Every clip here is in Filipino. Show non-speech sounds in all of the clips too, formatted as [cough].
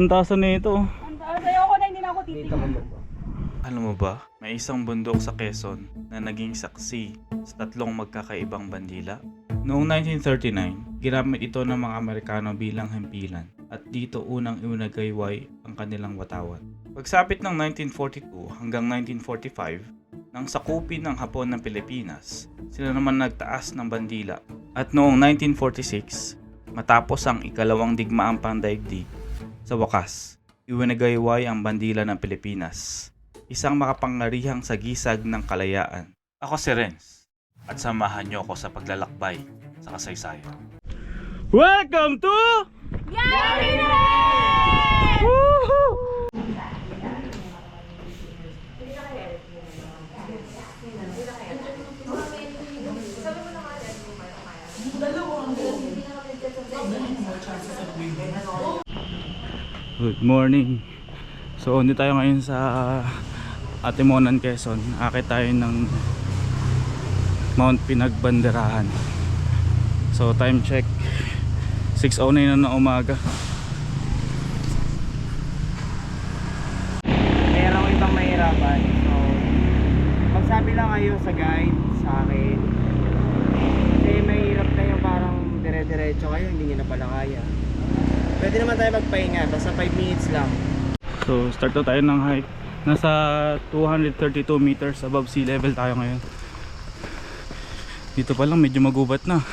Ang taas na ito. Ayoko na, hindi na ako titigil. Alam mo ba, may isang bundok sa Quezon na naging saksi sa tatlong magkakaibang bandila. Noong 1939, ginamit ito ng mga Amerikano bilang himpilan at dito unang iunagayway ang kanilang watawat. Pagsapit ng 1942 hanggang 1945, nang sakupin ng Hapon ng Pilipinas, sila naman nagtaas ng bandila. At noong 1946, matapos ang ikalawang digmaang pandaigdig, sa wakas, iwinagayway ang bandila ng Pilipinas isang makapangyarihang sagisag ng kalayaan. Ako si Renz, at samahan niyo ako sa paglalakbay sa kasaysayan. Welcome to Good morning. So, hindi tayo ngayon sa Atimonan, Quezon. Akit tayo ng Mount Pinagbanderahan. So, time check. 6.09 na ng umaga. Meron akong ibang mahirapan. So, magsabi lang kayo sa guide sa akin. Kasi mahirap kayo parang dire-diretso kayo, hindi nyo na pala kaya. Pwede naman tayo magpahinga, basta 5 minutes lang. So, start na tayo ng hike. Nasa 232 meters above sea level tayo ngayon. Dito pa lang medyo magubat na.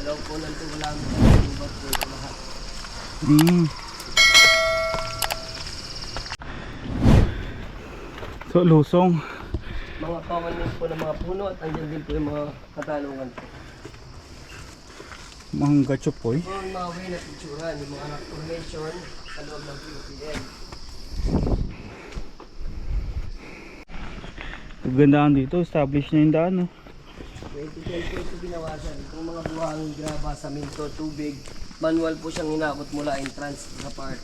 Loob po ng tulang, ibat po lahat. Mm. So, lusong. Mga common names po ng mga puno at andyan din po yung mga katanungan po. Po ang mga way na picturean, yung mga rock formation sa loob ng POPM. Gandaan dito, established na yung daan. No? 2010 po ito binawasan. Kung mga buhangin, graba, saminto, tubig, manual po siyang hinakot mula entrance sa park.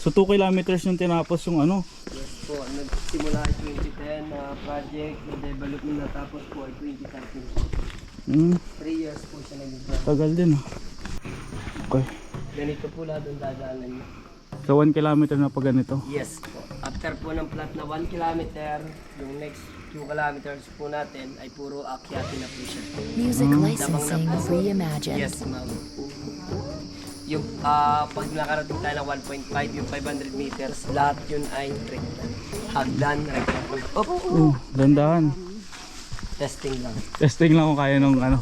So 2 kilometers yung tinapos yung ano. Yes po, nagsimula ay 2010 na project, na development na tapos po ay 2013. Mm, 3 years po siya project. tagal din. ah. Okay. Ganito po lahat ang dadaanan niyo. So 1 kilometer na pa ganito. Yes po. After po ng plat na 1 kilometer, yung next 2 kilometers po natin ay puro akyati na po siya. Music Mm. licensing reimagined. Yes, ma'am. Yung ah, pag nakarating tayo ng 1.5, yung 500 meters, lahat yun ay rekta. Hagdan, rekta. Opo, Oh, dandahan. Testing lang. Testing lang kung kaya nung ano.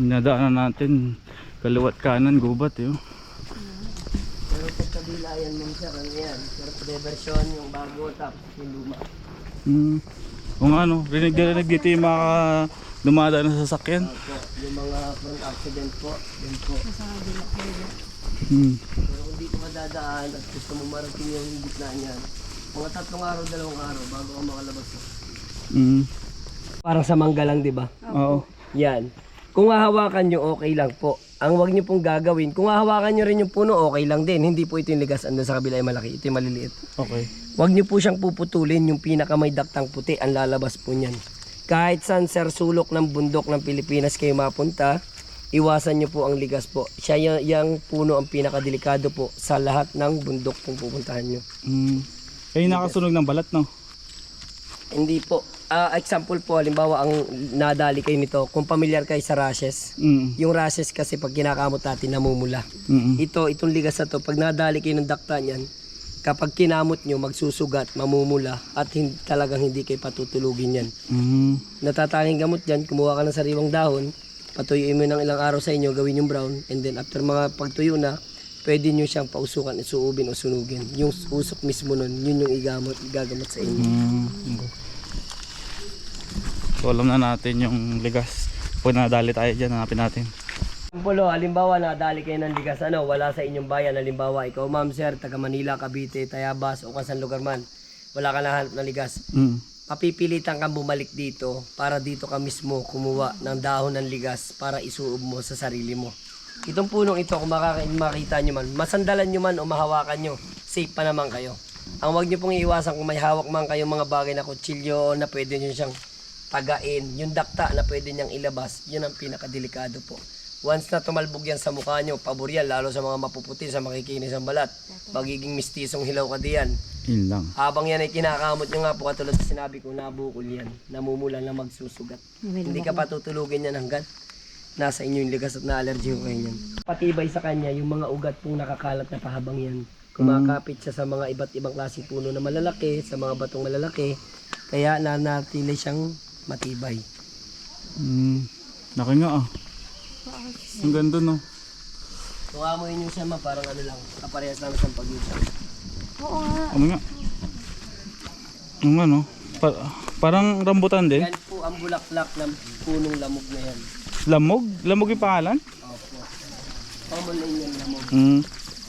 Nadaanan natin kaliwat kanan gubat eh. oh. Pero pag kabila yan, ma'am sir, ano yan? Pero pre-version, yung bago, tapos yung luma. Mm. Kung ano, rinig rinig dito yung mga dumadaan na sasakyan. Opo, yung mga front accident po, yun po. Hmm. Pero kung di madadaan at gusto mo marating yung gitna niyan, mga tatlong araw, dalawang araw bago ka makalabas. Mm. Parang sa mangga lang, di ba? Oo. Yan. Kung hahawakan nyo, okay lang po. Ang wag nyo pong gagawin, kung hahawakan nyo rin yung puno, okay lang din. Hindi po ito yung ligas. Andun sa kabila ay malaki. Ito yung maliliit. Okay. Huwag nyo po siyang puputulin. Yung pinaka may daktang puti, ang lalabas po niyan. Kahit saan sir sulok ng bundok ng Pilipinas kayo mapunta, iwasan nyo po ang ligas po. Siya yung, yung puno ang pinakadelikado po sa lahat ng bundok kung pupuntahan nyo. Mm. Kayo nakasunog ng balat no? Hindi po. Ah, example po, halimbawa ang nadali kayo nito, kung familiar kayo sa rashes, Mm. yung rashes kasi pag kinakamot natin namumula. Mm. Ito, itong ligas na to, pag nadali kayo ng dakta niyan, kapag kinamot nyo, magsusugat, mamumula, at hin- talagang hindi kayo patutulugin yan. Mm. Natatanging gamot dyan, kumuha ka ng sariwang dahon, patuyuin mo ng ilang araw sa inyo, gawin yung brown, and then after mga pagtuyo na, pwede nyo siyang pausukan, isuubin o sunugin. Yung usok mismo nun, yun yung igamot, igagamot sa inyo. Mm. So alam na natin yung ligas. Pag nadali tayo dyan, hanapin natin. Pulo, halimbawa nadali kayo ng ligas, ano, wala sa inyong bayan, halimbawa, ikaw ma'am sir, taga Manila, Cavite, Tayabas, o kasan lugar man, wala ka nahanap ng ligas, Mm. papipilitan kang bumalik dito para dito ka mismo kumuha ng dahon ng ligas para isuob mo sa sarili mo. Itong punong ito, kung makaka- makita nyo man, masandalan nyo man o mahawakan nyo, safe pa naman kayo. Ang wag nyo pong iiwasan kung may hawak man kayong mga bagay na kutsilyo na pwede nyo siyang tagain, yung dakta na pwede niyang ilabas, yun ang pinakadelikado po. Once na tumalbog yan sa mukha nyo, pabor yan, lalo sa mga mapuputi, sa makikinis ang balat. Magiging mistisong hilaw ka diyan. Yun lang. Habang yan ay kinakamot nyo nga po, katulad sa sinabi ko, nabukol yan. Namumula na magsusugat. Hindi ka patutulugin yan hanggat nasa inyo yung ligas at na-allergy ko kayo yan. Patibay sa kanya yung mga ugat pong nakakalat na pahabang yan. Kumakapit siya sa mga iba't ibang klaseng puno na malalaki, sa mga batong malalaki. Kaya nanatili siyang matibay. Mm. Laki nga ah. Ang ganda no. Kung amoy nyo siya ma, parang ano lang, kaparehas lang siyang pag-usap. Ano nga? Ano nga no? Pa- parang rambutan din. Yan po ang bulaklak ng punong lamog na yan. Lamog? Lamog yung pangalan? Opo. Common name yan lamog. Mm.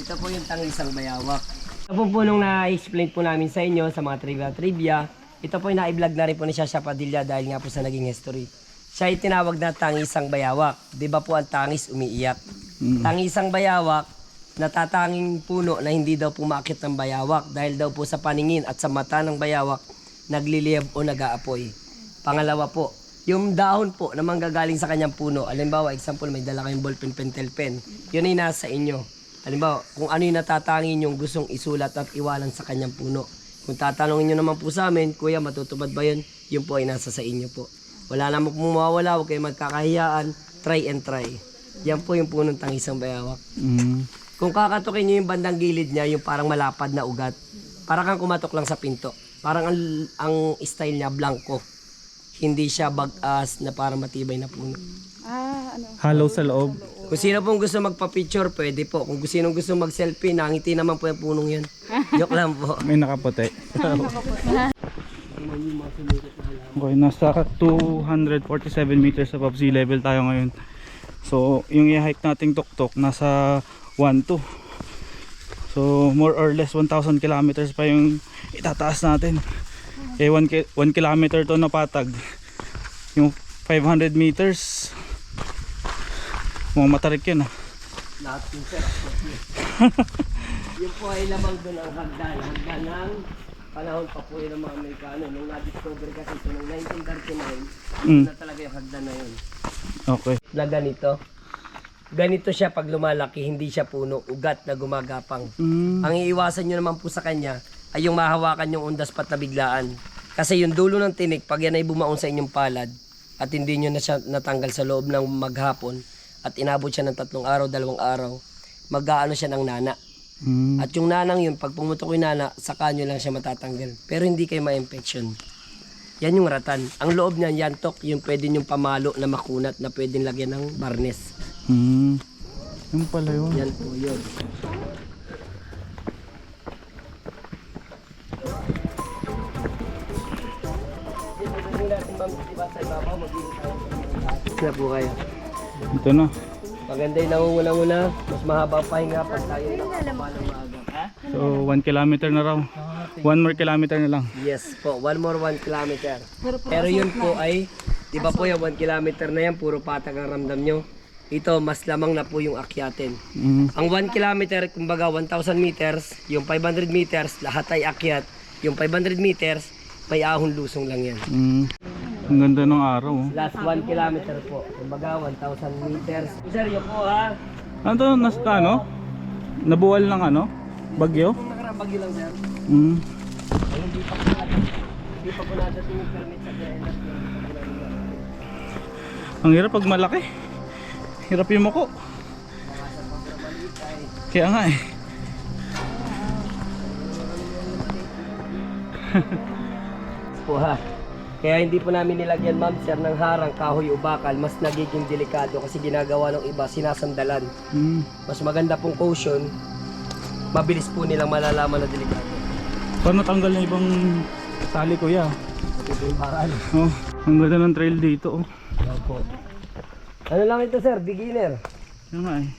Ito po yung tangisang bayawak. Ito po po nung na-explain po namin sa inyo sa mga trivia-trivia, ito po yung na-vlog na rin po ni Shasha Padilla dahil nga po sa naging history. Siya ay tinawag na tangisang bayawak. Di ba po ang tangis umiiyak? Mm. Tangisang bayawak, natatanging puno na hindi daw pumakit ng bayawak dahil daw po sa paningin at sa mata ng bayawak, nagliliyab o nag-aapoy. Pangalawa po, yung dahon po na manggagaling sa kanyang puno, alimbawa, example, may dala kayong ballpen, pentel pen, yun ay nasa inyo. Halimbawa, kung ano yung natatangin yung gustong isulat at iwanan sa kanyang puno. Kung tatanungin nyo naman po sa amin, Kuya, matutupad ba yun? Yun po ay nasa sa inyo po. Wala namang mawawala, huwag kayo magkakahiyaan, try and try. Yan po yung punong tangisang bayawak. Mm. Kung kakatukin nyo yung bandang gilid niya, yung parang malapad na ugat, parang kang kumatok lang sa pinto. Parang ang, ang style niya, blanco. Hindi siya bag-as na parang matibay na puno. Ah, ano. Hollow sa loob. Kung sino pong gusto magpa-picture, pwede po. Kung sino gusto mag-selfie, nangiti naman po yung punong yan. [laughs] Joke lang po. May nakaputi. [laughs] okay, nasa 247 meters above sea level tayo ngayon. So, yung i-hike nating tuktok nasa 1-2. So, more or less 1,000 kilometers pa yung itataas natin. Eh, 1, ki- 1 kilometer to na patag. Yung 500 meters, mga matarik yun ah. Lahat yung sir. [laughs] yun po ay lamang doon ang hagdan. Hagdan ng panahon pa po yun ng mga Amerikano. Nung na-discover kasi ito noong 1939, Mm. na talaga yung hagdan na yun. Okay. Na ganito. Ganito siya pag lumalaki, hindi siya puno, ugat na gumagapang. Mm. Ang iiwasan nyo naman po sa kanya ay yung mahawakan yung undas pat na biglaan. Kasi yung dulo ng tinik, pag yan ay bumaon sa inyong palad at hindi nyo na siya natanggal sa loob ng maghapon at inabot siya ng tatlong araw, dalawang araw, mag-aano siya ng nana. Mm. At yung nanang yun, pag pumutok yung nana, saka nyo lang siya matatanggal. Pero hindi kayo ma-infection. Yan yung ratan. Ang loob niyan, yantok, yung pwede yung pamalo na makunat na pwedeng lagyan ng barnes. Mm. Yung pala yun. Yan po yun. Kaya po kayo. Ito na. Maganda yung nangunguna-una. Mas mahaba ang pahinga pag tayo nakapapalo maaga. So, 1 kilometer na raw. 1 more kilometer na lang. Yes po, one more one kilometer. Pero yun po ay, di ba po yung one kilometer na yan, puro patag ang ramdam nyo. Ito, mas lamang na po yung akyatin. Mm. Ang 1 kilometer, kumbaga 1,000 meters, yung 500 meters, lahat ay akyat. Yung 500 meters, may ahon lusong lang yan. Mm. Ang ganda ng araw. oh. Last 1 kilometer po, kumbaga 1,000 meters. Sir, yun po ha. Ano to? Nas, ano? Nabuwal ng ano? Bagyo? Kung nakarabagyo lang sir, Mm. ay hindi pa po natin, hindi pa po natin yung permit sa DNF. Ang hirap pag malaki. Hirap yung mako. Kaya nga eh. po ha. Kaya hindi po namin nilagyan ma'am sir ng harang, kahoy o bakal, mas nagiging delikado kasi ginagawa ng iba, sinasandalan. Mm. Mas maganda pong caution, mabilis po nilang malalaman na delikado. Paano tanggal na ibang tali kuya? Ito po yung paraan. Oh, ang ganda ng trail dito oh. Opo. Ano lang ito sir, beginner. Kaya nga eh.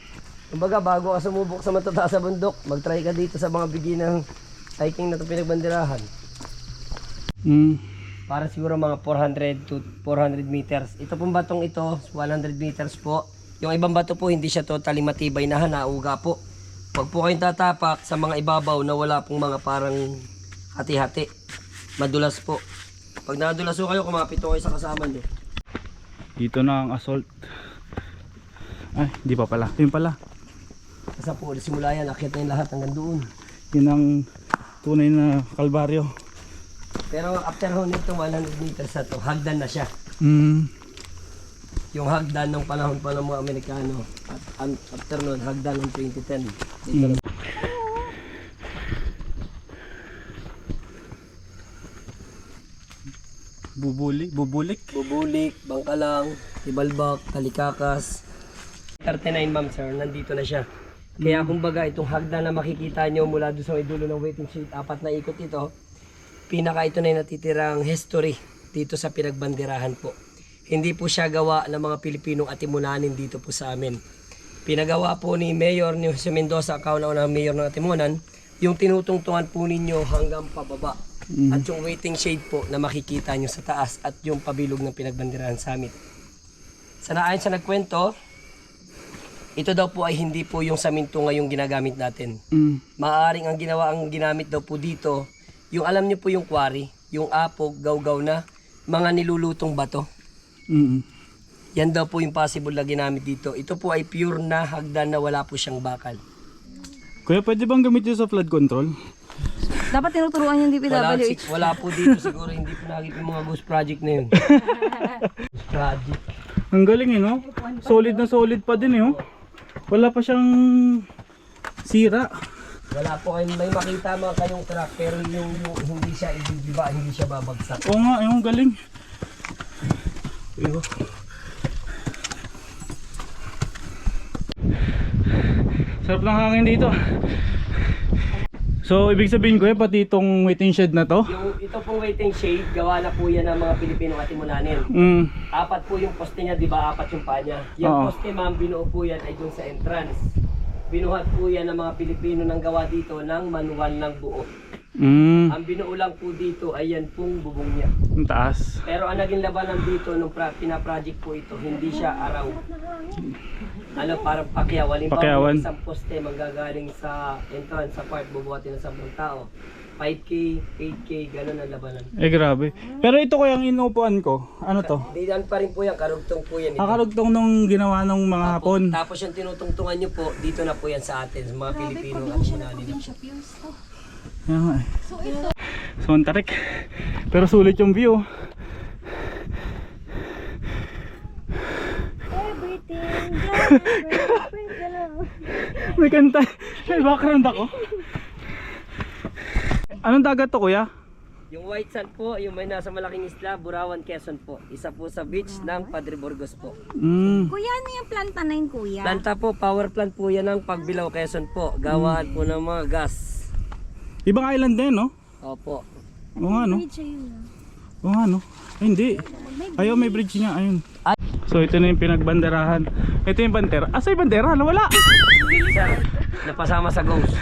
Kumbaga bago ka sumubok sa matataas sa bundok, mag-try ka dito sa mga beginner hiking na ito pinagbanderahan. Mm. Para siguro mga 400 to 400 meters. Ito pong batong ito, 100 meters po. Yung ibang bato po, hindi siya totally matibay na hanauga po. Huwag po kayong tatapak sa mga ibabaw na wala pong mga parang hati-hati. Madulas po. Pag nadulas po kayo, kumapit po kayo sa kasama nyo. Dito na ang assault. Ay, hindi pa pala. Yun pala. Sa po, simula yan, akit na yung lahat hanggang doon. Yun ang tunay na kalbaryo. Pero after ho nito, 100 meters na to, hagdan na siya. Mm. Yung hagdan ng panahon pa ng mga Amerikano. At an- after nun, hagdan ng 2010. Dito na. Bubuli, bubulik. Bubulik, Bangkalang, Ibalbak, Kalikakas. 39 ma'am sir, nandito na siya. Kaya kumbaga itong hagdan na makikita nyo mula doon sa may dulo ng waiting sheet, apat na ikot ito, pinaka ito na yung natitirang history dito sa pinagbanderahan po. Hindi po siya gawa ng mga Pilipinong atimunanin dito po sa amin. Pinagawa po ni Mayor ni Jose Mendoza, kauna-unang mayor ng Atimunan, yung tinutungtungan po ninyo hanggang pababa. At yung waiting shade po na makikita nyo sa taas at yung pabilog ng pinagbanderahan summit. Sa naayon sa nagkwento, ito daw po ay hindi po yung saminto ngayong ginagamit natin. Mm. Maaring ang ginawa ang ginamit daw po dito, yung alam niyo po yung quarry, yung apog, gawgaw na, mga nilulutong bato. Mm. Yan daw po yung possible na ginamit dito. Ito po ay pure na hagdan na wala po siyang bakal. Kuya, pwede bang gamitin sa flood control? Dapat tinuturuan yung Wala, DPWH. si- wala po dito siguro, hindi po nakikita yung mga ghost project na yun. [laughs] ghost project. Ang galing eh, no? Solid na solid pa din eh, oh. Wala pa siyang sira. Wala po kayong may makita mga kayong crack pero yung, yung hindi siya ibibiba, hindi siya babagsak. Oo nga, yung galing. Iyo. Sarap ng hangin dito. So, ibig sabihin ko eh, pati itong waiting shed na to. Yung ito pong waiting shade, gawa na po yan ng mga Pilipinong atimunanin. Mm. Apat po yung poste niya, di ba? Apat yung paa niya. Yung Oo. poste ma'am, binuo po yan ay dun sa entrance. Binuhat po yan ng mga Pilipino nang gawa dito ng manual ng buo. Mm. Ang binuo lang po dito ay yan pong bubong niya. Ang taas. Pero ang naging labanan dito nung pra, pina-project po ito, hindi siya araw. Ano, parang pakyawan. Pakyawan. isang poste manggagaling sa entrance sa part, bubuhatin ng 10 tao. 5K, 8K, ganun ang labanan. Eh, grabe. Pero ito ko yung inuupuan ko. Ano to? Diyan pa rin po yan, karugtong po yan. ito. Kakarugtong nung ginawa nung mga hapon. Tapos yung tinutungtungan nyo po, dito na po yan sa atin, sa mga Pilipino at Munani. Yan nga eh. So, ang tarik. Pero sulit yung view. Everything, May kanta. May background ako. Anong dagat to kuya? Yung white sand po, yung may nasa malaking isla, Burawan, Quezon po. Isa po sa beach ng Padre Burgos po. Mm. Kuya, ano yung planta na yun, kuya? Planta po, power plant po yan ng Pagbilao, Quezon po. Gawaan po ng mga gas. Ibang island din, no? Opo. Oo nga, no? Bridge yun. Oo nga, no? Ay, hindi. Ayaw, may bridge nga. Ayun. So, ito na yung pinagbanderahan. Ito yung bandera. Asa yung bandera? Nawala. Sir, napasama sa ghost.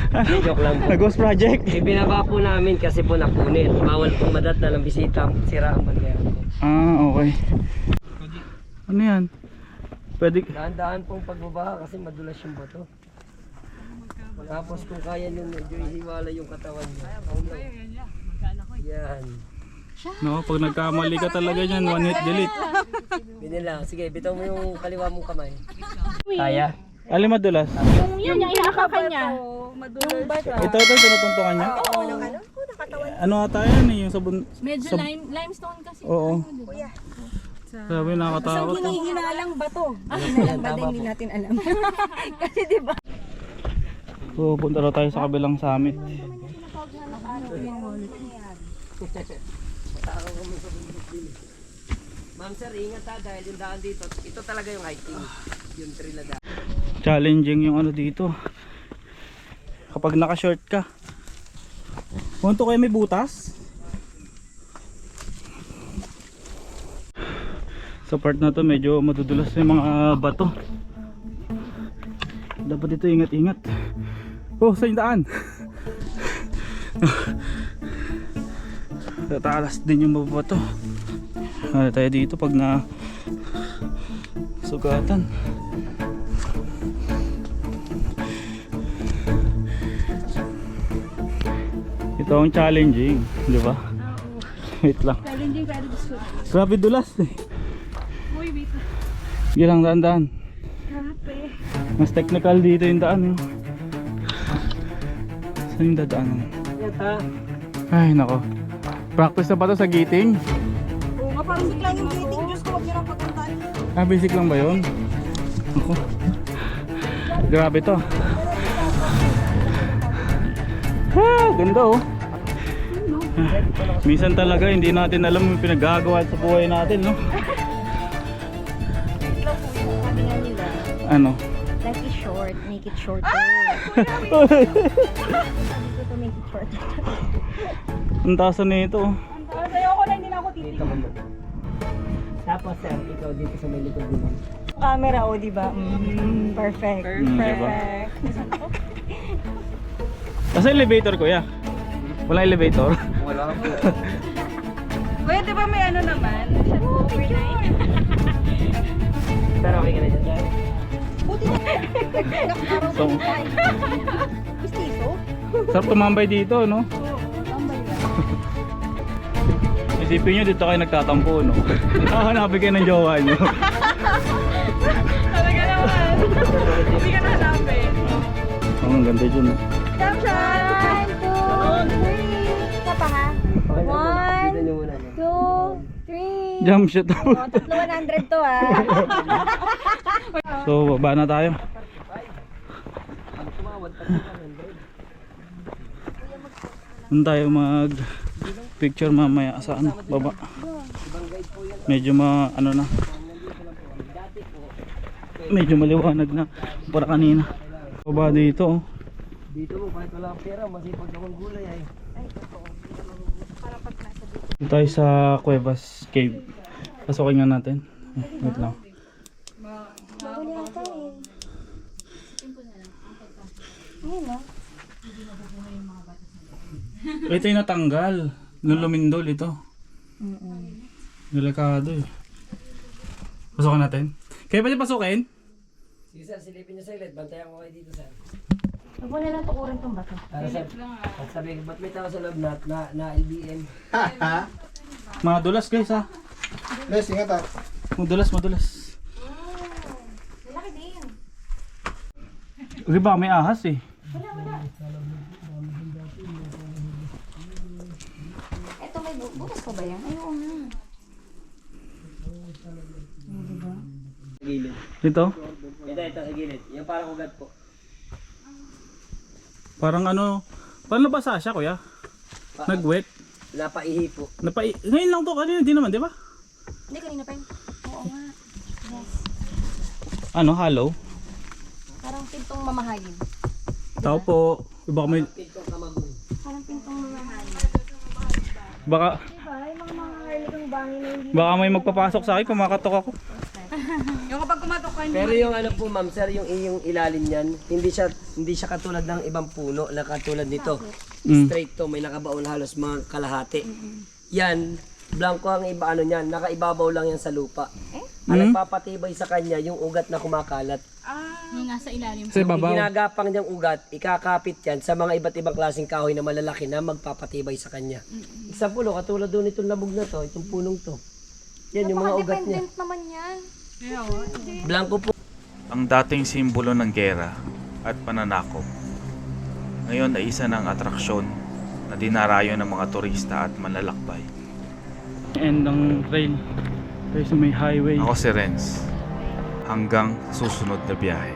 Joke lang po. [laughs] Nag-ghost project. Ibinaba po namin kasi po napunit. Bawal pong madatna ng bisita. Sira ang bandera po. Ah, okay. Ano yan? Pwede... Dahan-dahan pong pagbabaha kasi madulas yung bato. Tapos kung kaya nyo medyo ihiwala yung katawan nyo. Yan. No, pag nagkamali ka talaga niyan, one hit delete. Lang. Sige, bitaw mo yung kaliwa mong kamay. Kaya? Alin madulas? Yung yun, yung inakakan niya. Yung bato. Ito, ito, tinutuntungan niya. Ano ata yan eh, yung sabon... Medyo Sab- lime, limestone kasi. Oo. Sabi, nakakatakot. to. Hinahinalang bato. Ah, Yan, tama po. natin alam. [laughs] kasi di ba? So, punta daw tayo sa kabilang summit. Ma'am sir, ingat ha dahil yung daan dito. Ito talaga yung hiking. Yung trail na daan. Challenging yung ano dito. Kapag naka-short ka. Punto kayo may butas? Sa part na to medyo madudulas yung mga bato. Dapat dito ingat-ingat. Oh, sa daan. [laughs] Tatalas din yung mga bato. Ano tayo dito pag na sugatan. Ito ang challenging, di ba? Wait lang. Challenging pero gusto. Grabe dulas eh. Uy, wait. Sige lang, daan-daan. Grabe. Mas technical dito yung daan. Eh. Saan yung dadaanan? Yan ha. Ay, nako. Practice na ba to sa gating? Oo nga, parang biglang yung dating. Diyos ko, huwag niyo nang pagkantaan. Ah, basic lang ba yun? Ako. Grabe to. Ah, ganda oh. Minsan talaga hindi natin alam yung pinagagawa sa buhay natin, no? Biglang po yung sabi nga nila, Ano? life is short, make it shorter. Sabi ko to make it shorter. Ang taas na ito. oh. Ayoko na, hindi na ako titigil. Tapos sir, ikaw dito sa may likod mo. Camera, o diba? Mm, perfect. Mm, diba? Kasi elevator kuya. Wala elevator. Wala po. [laughs] Kuya, di ba may ano naman? Overnight. Pero okay ka na dyan sir? Buti na. [laughs] Nagkaraw So, Gustiso? sarap tumambay dito, no? Oo, tambay lang. Isipin nyo, dito kayo nagtatampo, no? [laughs] Nakahanapin kayo ng jowa nyo. Talaga naman. Hindi ka nahanapin. Oh, ang ganda dyan. no? Jump shot. [laughs] O, tatlo 100 to ha. so, baba na tayo. Doon tayo mag picture mamaya sa ano, baba. Medyo ma ano na. Medyo maliwanag na para kanina. Baba dito. oh. Dito mo kahit wala pera, masipag akong gulay ay. Dito tayo sa Cuevas Cave. Pasukin nga natin. Eh, Wait lang. Ito yung natanggal. Nung lumindol ito. Delikado eh. Pasukin natin. Kaya pwede pasukin? Sige sir, silipin niyo sa ilid. Bantayan ko kayo dito sir. Huwag mo na lang tukurin tong bato. Para sir, at sabi ko, ba't may tao sa loob na, na, na LBM? Madulas guys ha. Les, ingat ah. Madulas, madulas. Malaki din. Uy ba may ahas eh. Ito may bu- butas pa ba yan? Ay, oo nga. Sa gilid. Dito. Ito, ito sa gilid. Yung parang ugat po. Parang ano. Parang nabasa siya kuya. Nag-wet. Napaihi po. Napai Ngayon lang to kanina hindi naman, di ba? Hindi, kanina pa yun. Oo nga. Yes. Ano, hollow? Parang pintong mamahalin. Tao po. Baka may Pintong kamagong. Parang pintong mamahalin. baka Diba? Yung mga mamahalin bangin na hindi. baka may magpapasok sa akin kumakatok ako. [laughs] Yung kapag kumatok ka, Pero yung ano po ma'am, sir, yung yung ilalim niyan, hindi siya hindi siya katulad ng ibang puno na katulad nito. Mm. Straight to, may nakabaon halos mga kalahati. Yan, blanco ang iba ano niyan, nakaibabaw lang yan sa lupa. Ang Mm. nagpapatibay sa kanya yung ugat na kumakalat. yung nasa ilalim. Sa Yung ibabaw. ginagapang niyang ugat, ikakapit yan sa mga iba't ibang klaseng kahoy na malalaki na magpapatibay sa kanya. Example, oh, katulad doon itong labog na to, itong punong to. Yan yung mga ugat niya. Napaka-dependent naman yan. Blanco po. Ang dating simbolo ng gera at pananakop. Ngayon ay isa ng atraksyon na dinarayo ng mga turista at manlalakbay. And ang trail tayo sa may highway. Ako si Renz. Hanggang susunod na biyahe.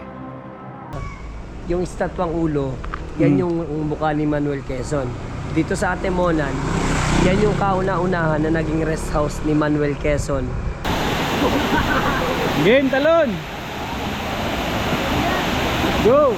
yung estatwang ulo, yan yung mukha ni Manuel Quezon. Dito sa Atemonan, yan yung kauna-unahan na naging rest house ni Manuel Quezon. [laughs] Game, talon! Go!